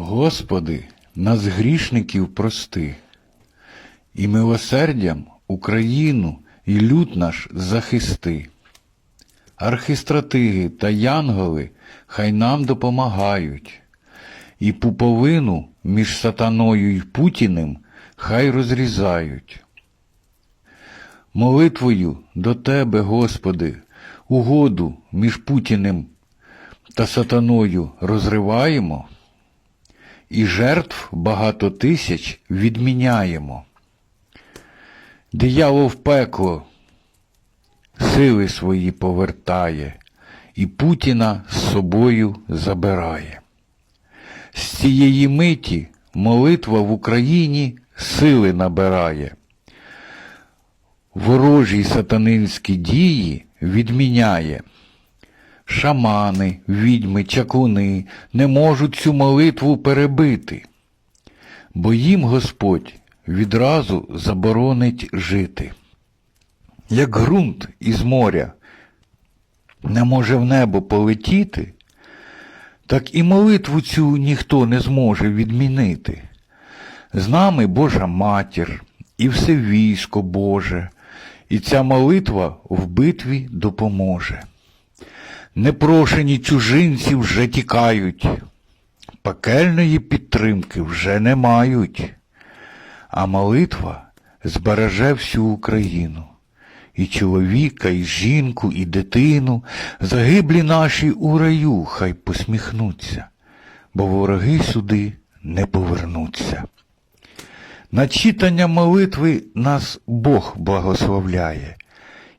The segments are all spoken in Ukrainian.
Господи, нас грішників прости, і милосердям Україну і люд наш захисти. Архистратиги та янголи хай нам допомагають, і пуповину між сатаною й Путіним хай розрізають. Молитвою до Тебе, Господи, угоду між Путіним та сатаною розриваємо, і жертв багато тисяч відміняємо. Диявол в пекло сили свої повертає, і Путіна з собою забирає. З цієї миті молитва в Україні сили набирає. Ворожі сатанинські дії відміняє. Шамани, відьми, чаклуни не можуть цю молитву перебити, бо їм Господь відразу заборонить жити. Як ґрунт із моря не може в небо полетіти, так і молитву цю ніхто не зможе відмінити. З нами Божа матір і все військо Боже, і ця молитва в битві допоможе. Непрошені чужинці вже тікають, пекельної підтримки вже не мають, а молитва збереже всю Україну. І чоловіка, і жінку, і дитину, загиблі наші у раю хай посміхнуться, бо вороги сюди не повернуться. На читання молитви нас Бог благословляє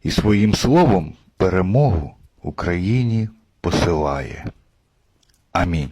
і своїм словом перемогу Україні посилає. Амінь.